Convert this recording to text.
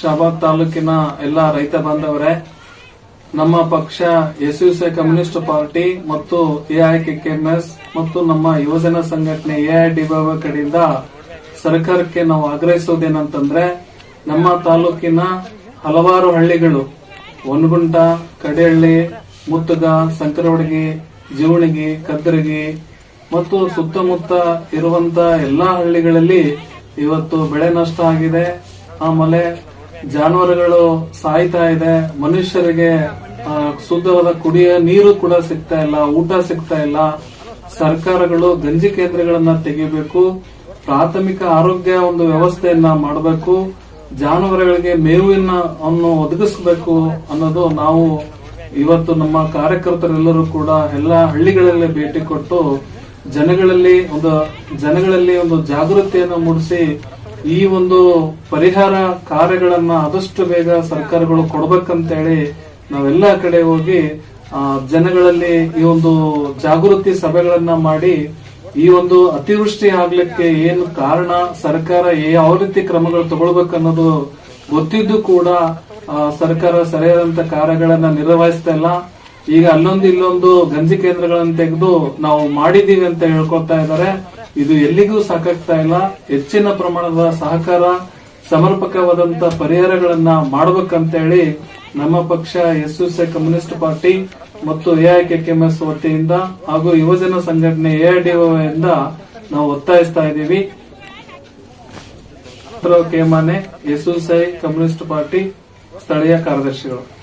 ಶಾಬಾದ್ ತಾಲೂಕಿನ ಎಲ್ಲ ರೈತ ಬಾಂಧವರೇ, ನಮ್ಮ ಪಕ್ಷ ಎಸ್ಯುಸಿ ಕಮ್ಯುನಿಸ್ಟ್ ಪಾರ್ಟಿ ಮತ್ತು ಎಐಕೆಎಂಎಸ್ ಮತ್ತು ನಮ್ಮ ಯುವಜನ ಸಂಘಟನೆ ಎಐಡಿ ಕಡೆಯಿಂದ ಸರ್ಕಾರಕ್ಕೆ ನಾವು ಆಗ್ರಹಿಸುವುದೇನಂತಂದ್ರೆ ನಮ್ಮ ತಾಲೂಕಿನ ಹಲವಾರು ಹಳ್ಳಿಗಳು, ಒನಗುಂಟ, ಕಡೆಹಳ್ಳಿ, ಮುತ್ತುಗ, ಸಂಕರವಡಗಿ ಜೀವಣಿಗಿ ಕದ್ರಗಿ ಮತ್ತು ಸುತ್ತಮುತ್ತ ಇರುವಂತ ಎಲ್ಲಾ ಹಳ್ಳಿಗಳಲ್ಲಿ ಇವತ್ತು ಬೆಳೆ ನಷ್ಟ ಆಗಿದೆ. ಆಮೇಲೆ ಜಾನುವಾರುಗಳು ಸಾಯ್ತಾ ಇದೆ. ಮನುಷ್ಯರಿಗೆ ಶುದ್ಧವಾದ ಕುಡಿಯ ನೀರು ಕೂಡ ಸಿಗ್ತಾ ಇಲ್ಲ, ಊಟ ಸಿಗ್ತಾ ಇಲ್ಲ. ಸರ್ಕಾರಗಳು ಗಂಜಿ ಕೇಂದ್ರಗಳನ್ನ ತೆಗಿಬೇಕು. ಪ್ರಾಥಮಿಕ ಆರೋಗ್ಯ ಒಂದು ವ್ಯವಸ್ಥೆಯನ್ನ ಮಾಡಬೇಕು. ಜಾನುವಾರುಗಳಿಗೆ ಮೇವಿನ ಅನ್ನು ಒದಗಿಸಬೇಕು ಅನ್ನೋದು ನಾವು ಇವತ್ತು ನಮ್ಮ ಕಾರ್ಯಕರ್ತರೆಲ್ಲರೂ ಕೂಡ ಎಲ್ಲ ಹಳ್ಳಿಗಳಲ್ಲಿ ಭೇಟಿ ಕೊಟ್ಟು ಜನಗಳಲ್ಲಿ ಒಂದು ಜನಗಳಲ್ಲಿ ಒಂದು ಜಾಗೃತಿಯನ್ನು ಮೂಡಿಸಿ ಈ ಒಂದು ಪರಿಹಾರ ಕಾರ್ಯಗಳನ್ನ ಆದಷ್ಟು ಬೇಗ ಸರ್ಕಾರಗಳು ಕೊಡ್ಬೇಕಂತೇಳಿ ನಾವೆಲ್ಲ ಕಡೆ ಹೋಗಿ ಜನಗಳಲ್ಲಿ ಈ ಒಂದು ಜಾಗೃತಿ ಸಭೆಗಳನ್ನ ಮಾಡಿ, ಈ ಒಂದು ಅತಿವೃಷ್ಟಿ ಆಗ್ಲಿಕ್ಕೆ ಏನು ಕಾರಣ, ಸರ್ಕಾರ ಯಾವ ರೀತಿ ಕ್ರಮಗಳು ತಗೊಳ್ಬೇಕನ್ನೋದು ಗೊತ್ತಿದ್ದು ಕೂಡ ಸರ್ಕಾರ ಸರಿಯಾದಂತ ಕಾರ್ಯಗಳನ್ನ ನಿರ್ವಹಿಸ್ತಾ ಇಲ್ಲ. ಈಗ ಅಲ್ಲೊಂದು ಇಲ್ಲೊಂದು ಗಂಜಿ ಕೇಂದ್ರಗಳನ್ನು ತೆಗೆದು ನಾವು ಮಾಡಿದೀವಿ ಅಂತ ಹೇಳ್ಕೊತಾ ಇದ್ದಾರೆ. ಇದು ಎಲ್ಲಿಗೂ ಸಾಕಾಗ್ತಾ ಇಲ್ಲ. ಹೆಚ್ಚಿನ ಪ್ರಮಾಣದ ಸಹಕಾರ, ಸಮರ್ಪಕವಾದಂತ ಪರಿಹಾರಗಳನ್ನ ಮಾಡ್ಬೇಕಂತೇಳಿ ನಮ್ಮ ಪಕ್ಷ ಎಸ್ಯುಸಿ ಕಮ್ಯುನಿಸ್ಟ್ ಪಾರ್ಟಿ ಮತ್ತು ಎಐಕೆಎಂಎಸ್ ವತಿಯಿಂದ ಹಾಗೂ ಯುವಜನ ಸಂಘಟನೆ ಎಐಡಿಒ ಇಂದ ನಾವು ಒತ್ತಾಯಿಸ್ತಾ ಇದ್ದೀವಿ. ಕೇಮಾನೆ ಎಸ್ಯುಸಿ ಕಮ್ಯುನಿಸ್ಟ್ ಪಾರ್ಟಿ ಸ್ಥಳೀಯ ಕಾರ್ಯದರ್ಶಿಗಳು.